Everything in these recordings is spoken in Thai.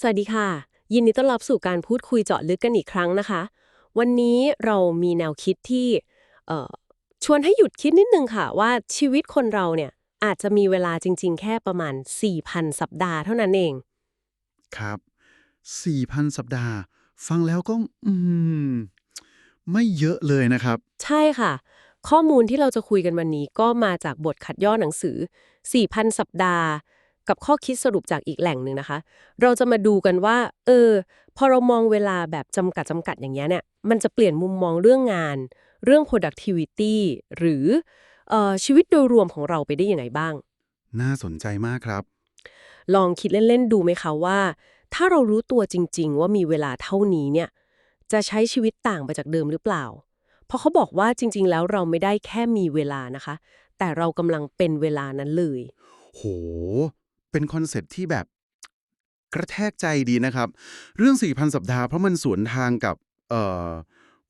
สวัสดีค่ะ ยินดีต้อนรับสู่การพูดคุยเจาะลึกกันอีกครั้งนะคะ วันนี้เรามีแนวคิดที่เอ่อชวนให้หยุดคิดนิดนึงค่ะ ว่าชีวิตคนเราเนี่ยอาจจะมีเวลาจริง ๆ แค่ประมาณ 4,000 สัปดาห์เท่านั้นเอง ครับ 4,000 สัปดาห์ ฟังแล้วก็อืมไม่เยอะเลยนะครับ ใช่ค่ะ ข้อมูลที่เราจะคุยกันวันนี้ก็มาจากบทขัดย่อหนังสือ 4,000 สัปดาห์ กับข้อคิดสรุปจากอีกแหล่งหนึ่งนะคะ เราจะมาดูกันว่า เออ พอเรามองเวลาแบบจำกัดจำกัดอย่างเงี้ยเนี่ย มันจะเปลี่ยนมุมมองเรื่องงาน เรื่อง productivity หรือเอ่อชีวิตโดยรวมของเราไปได้ยังไงบ้าง น่าสนใจมากครับ ลองคิดเล่น ๆ ดูไหมคะว่า ถ้าเรารู้ตัวจริง ๆ ว่ามีเวลาเท่านี้เนี่ย จะใช้ชีวิตต่างไปจากเดิมหรือเปล่า เพราะเขาบอกว่าจริง ๆ แล้วเราไม่ได้แค่มีเวลานะคะ แต่เรากำลังเป็นเวลานั้นเลย โห เป็นคอนเซ็ปต์ที่แบบกระแทกใจดีนะครับ เรื่อง 4,000 สัปดาห์เพราะมันสวนทางกับเอ่อ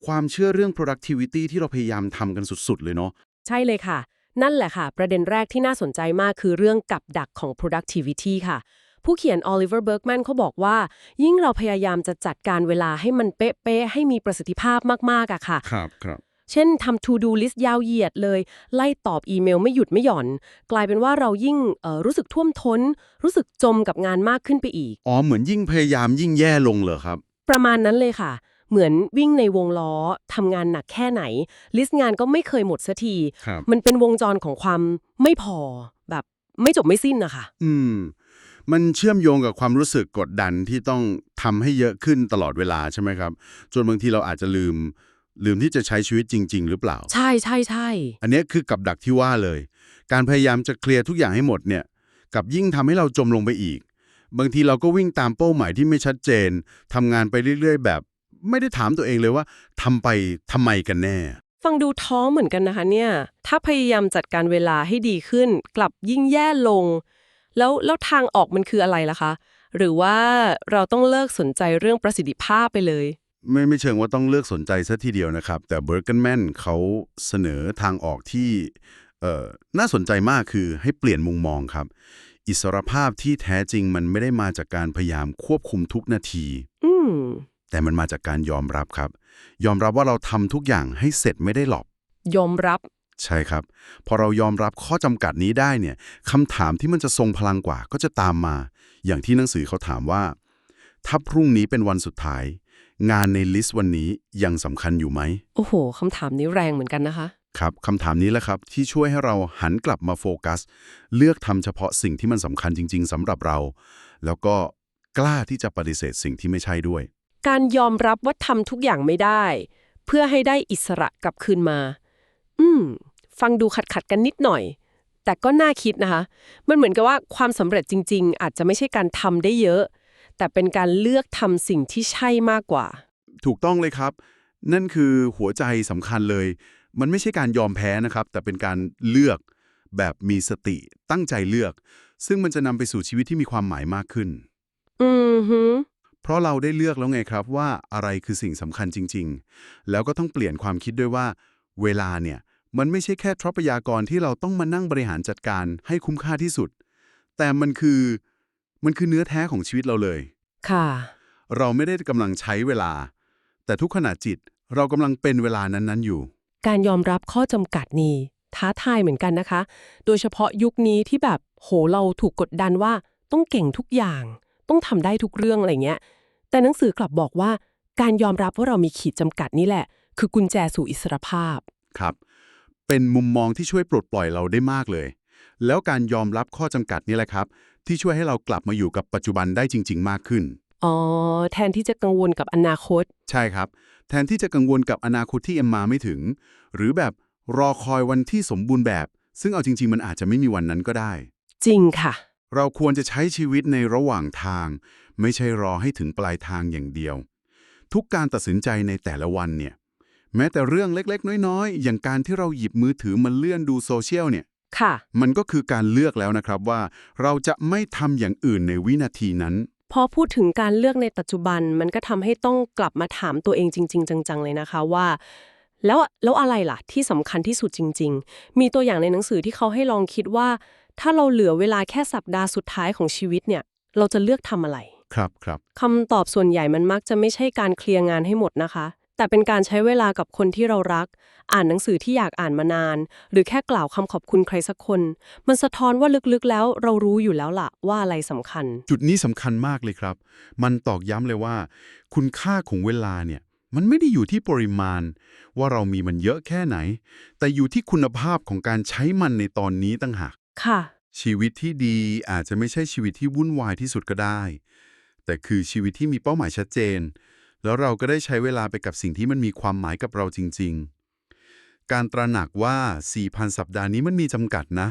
ความเชื่อเรื่อง productivity ที่เราพยายามทำกันสุด ๆ เลยเนาะใช่เลยค่ะ นั่นแหละค่ะ ประเด็นแรกที่น่าสนใจมากคือเรื่องกับดักของ productivity ค่ะ ผู้เขียน Oliver Berkman เขาบอกว่า ยิ่งเราพยายามจะจัดการเวลาให้มันเป๊ะๆให้มีประสิทธิภาพมากๆอะค่ะ ครับครับ เช่นทำ to do list ยาวเหยียดเลย ไล่ตอบอีเมลไม่หยุดไม่หย่อน กลายเป็นว่าเรายิ่งเอ่อรู้สึกท่วมท้น รู้สึกจมกับงานมากขึ้นไปอีก อ๋อ เหมือนยิ่งพยายามยิ่งแย่ลงเหรอครับ ประมาณนั้นเลยค่ะ เหมือนวิ่งในวงล้อทำงานหนักแค่ไหน ลิสต์งานก็ไม่เคยหมดสักทีครับมันเป็นวงจรของความไม่พอแบบไม่จบไม่สิ้นนะคะ อืม มันเชื่อมโยงกับความรู้สึกกดดันที่ต้องทำให้เยอะขึ้นตลอดเวลาใช่ไหมครับ จนบางทีเราอาจจะลืม ลืมที่จะใช้ชีวิตจริง ๆ หรือเปล่า ใช่ใช่ใช่อันเนี้ยคือกับดักที่ว่าเลย การพยายามจะเคลียร์ทุกอย่างให้หมดเนี่ยกลับยิ่งทำให้เราจมลงไปอีก บางทีเราก็วิ่งตามเป้าหมายที่ไม่ชัดเจนทำงานไปเรื่อย ๆ แบบ ไม่ได้ถามตัวเองเลยว่าทำไปทำไมกันแน่ ฟังดูท้อเหมือนกันนะคะเนี่ย ถ้าพยายามจัดการเวลาให้ดีขึ้น กลับยิ่งแย่ลง แล้วแล้วทางออกมันคืออะไรล่ะคะ หรือว่าเราต้องเลิกสนใจเรื่องประสิทธิภาพไปเลย ไม่ไม่เชิงว่าต้องเลือกสนใจซะทีเดียวนะครับ แต่เบ r ร์ก n นแมนเขาเสนอทางออกที่เอ่อน่าสนใจมากคือให้เปลี่ยนมุมมองครับ อิสรภาพที่แท้จริงมันไม่ได้มาจากการพยายามควบคุมทุกนาทีอืมแต่มันมาจากการยอมรับครับ ยอมรับว่าเราทำทุกอย่างให้เสร็จไม่ได้หรอกยอมรับ ใช่ครับ พอเรายอมรับข้อจำกัดนี้ได้เนี่ยคำถามที่มันจะทรงพลังกว่าก็จะตามมา อย่างที่หนังสือเขาถามว่า ถ้าพรุ่งนี้เป็นวันสุดท้าย งานในลิสต์วันนี้ยังสำคัญอยู่ไหม โอ้โหคำถามนี้แรงเหมือนกันนะคะ ครับคำถามนี้แหละครับที่ช่วยให้เราหันกลับมาโฟกัส เลือกทำเฉพาะสิ่งที่มันสำคัญจริง ๆสำหรับเรา แล้วก็กล้าที่จะปฏิเสธสิ่งที่ไม่ใช่ด้วย การยอมรับว่าทำทุกอย่างไม่ได้ เพื่อให้ได้อิสระกลับคืนมา อืม ฟังดูขัดขัดๆกันนิดหน่อย แต่ก็น่าคิดนะคะ มันเหมือนกับว่าความสำเร็จจริง ๆ อาจจะไม่ใช่การทำได้เยอะ แต่เป็นการเลือกทำสิ่งที่ใช่มากกว่า ถูกต้องเลยครับ นั่นคือหัวใจสำคัญเลย มันไม่ใช่การยอมแพ้นะครับ แต่เป็นการเลือกแบบมีสติตั้งใจเลือก ซึ่งมันจะนำไปสู่ชีวิตที่มีความหมายมากขึ้น อือฮึเพราะเราได้เลือกแล้วไงครับว่าอะไรคือสิ่งสำคัญจริง ๆ แล้วก็ต้องเปลี่ยนความคิดด้วยว่า เวลาเนี่ยมันไม่ใช่แค่ทรัพยากรที่เราต้องมานั่งบริหารจัดการให้คุ้มค่าที่สุด แต่มันคือ มันคือเนื้อแท้ของชีวิตเราเลย ค่ะ เราไม่ได้กำลังใช้เวลา แต่ทุกขณะจิตเรากำลังเป็นเวลานั้นๆอยู่ การยอมรับข้อจำกัดนี่ท้าทายเหมือนกันนะคะ โดยเฉพาะยุคนี้ที่แบบโหเราถูกกดดันว่าต้องเก่งทุกอย่าง ต้องทำได้ทุกเรื่องอะไรเงี้ย แต่หนังสือกลับบอกว่า การยอมรับว่าเรามีขีดจำกัดนี่แหละ คือกุญแจสู่อิสรภาพ ครับ เป็นมุมมองที่ช่วยปลดปล่อยเราได้มากเลย แล้วการยอมรับข้อจำกัดนี่แหละครับ ที่ช่วยให้เรากลับมาอยู่กับปัจจุบันได้จริง ๆ มากขึ้น อ๋อ แทนที่จะกังวลกับอนาคต ใช่ครับ แทนที่จะกังวลกับอนาคตที่เอ็มมาไม่ถึง หรือแบบรอคอยวันที่สมบูรณ์แบบ ซึ่งเอาจริง ๆ มันอาจจะไม่มีวันนั้นก็ได้ จริงค่ะ เราควรจะใช้ชีวิตในระหว่างทาง ไม่ใช่รอให้ถึงปลายทางอย่างเดียว ทุกการตัดสินใจในแต่ละวันเนี่ย แม้แต่เรื่องเล็กๆ น้อยๆ อย่างการที่เราหยิบมือถือมาเลื่อนดูโซเชียลเนี่ย ค่ะ มันก็คือการเลือกแล้วนะครับว่า เราจะไม่ทำอย่างอื่นในวินาทีนั้น พอพูดถึงการเลือกในปัจจุบันมันก็ทำให้ต้องกลับมาถามตัวเองจริง ๆ จัง ๆ เลยนะคะว่า แล้วแล้วอะไรล่ะที่สำคัญที่สุดจริง ๆ มีตัวอย่างในหนังสือที่เขาให้ลองคิดว่า ถ้าเราเหลือเวลาแค่สัปดาห์สุดท้ายของชีวิตเนี่ย เราจะเลือกทำอะไร ครับครับคำตอบส่วนใหญ่มันมักจะไม่ใช่การเคลียร์งานให้หมดนะคะ แต่เป็นการใช้เวลากับคนที่เรารัก อ่านหนังสือที่อยากอ่านมานาน หรือแค่กล่าวคำขอบคุณใครสักคน มันสะท้อนว่าลึกๆแล้วเรารู้อยู่แล้วล่ะว่าอะไรสำคัญ จุดนี้สำคัญมากเลยครับ มันตอกย้ำเลยว่า คุณค่าของเวลาเนี่ย มันไม่ได้อยู่ที่ปริมาณ ว่าเรามีมันเยอะแค่ไหน แต่อยู่ที่คุณภาพของการใช้มันในตอนนี้ตั้งหากค่ะ ชีวิตที่ดีอาจจะไม่ใช่ชีวิตที่วุ่นวายที่สุดก็ได้ แต่คือชีวิตที่มีเป้าหมายชัดเจน แล้วเราก็ได้ใช้เวลาไปกับสิ่งที่มันมีความหมายกับเราจริง ๆ การตระหนักว่า 4,000 สัปดาห์นี้มันมีจำกัดนะ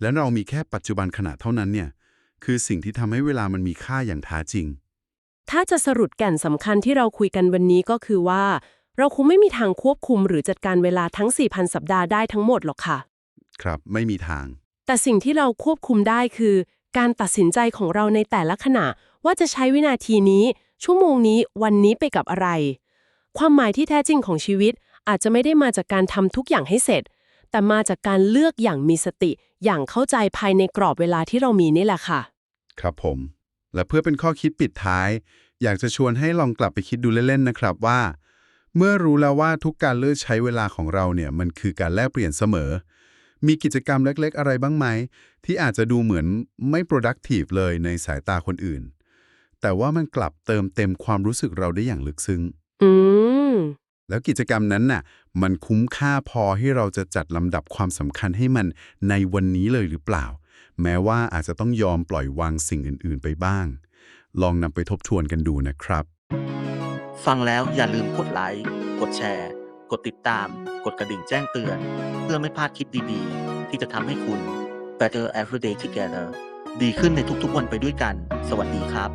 และเรามีแค่ปัจจุบันขณะเท่านั้นเนี่ย คือสิ่งที่ทำให้เวลามันมีค่าอย่างแท้จริง ถ้าจะสรุปแก่นสำคัญที่เราคุยกันวันนี้ก็คือว่า เราคงไม่มีทางควบคุมหรือจัดการเวลาทั้ง 4,000 สัปดาห์ได้ทั้งหมดหรอกค่ะ ครับไม่มีทาง แต่สิ่งที่เราควบคุมได้คือ การตัดสินใจของเราในแต่ละขณะว่าจะใช้วินาทีนี้ ชั่วโมงนี้วันนี้ไปกับอะไร ความหมายที่แท้จริงของชีวิตอาจจะไม่ได้มาจากการทำทุกอย่างให้เสร็จ แต่มาจากการเลือกอย่างมีสติ อย่างเข้าใจภายในกรอบเวลาที่เรามีนี่แหละค่ะ ครับผม และเพื่อเป็นข้อคิดปิดท้าย อยากจะชวนให้ลองกลับไปคิดดูเล่นๆนะครับว่า เมื่อรู้แล้วว่าทุกการเลือกใช้เวลาของเราเนี่ยมันคือการแลกเปลี่ยนเสมอ มีกิจกรรมเล็กๆ อะไรบ้างไหมที่อาจจะดูเหมือนไม่ productive เลยในสายตาคนอื่น แต่ว่ามันกลับเติมเต็มความรู้สึกเราได้อย่างลึกซึ้ง อืม แล้วกิจกรรมนั้นน่ะ มันคุ้มค่าพอให้เราจะจัดลำดับความสำคัญให้มันในวันนี้เลยหรือเปล่า แม้ว่าอาจจะต้องยอมปล่อยวางสิ่งอื่น ๆ ไปบ้าง ลองนำไปทบทวนกันดูนะครับ ฟังแล้วอย่าลืมกดไลค์ กดแชร์ กดติดตาม กดกระดิ่งแจ้งเตือน เพื่อไม่พลาดคลิปดี ๆ ที่จะทำให้คุณ Better Everyday Together ดีขึ้นในทุกๆวันไปด้วยกัน สวัสดีครับ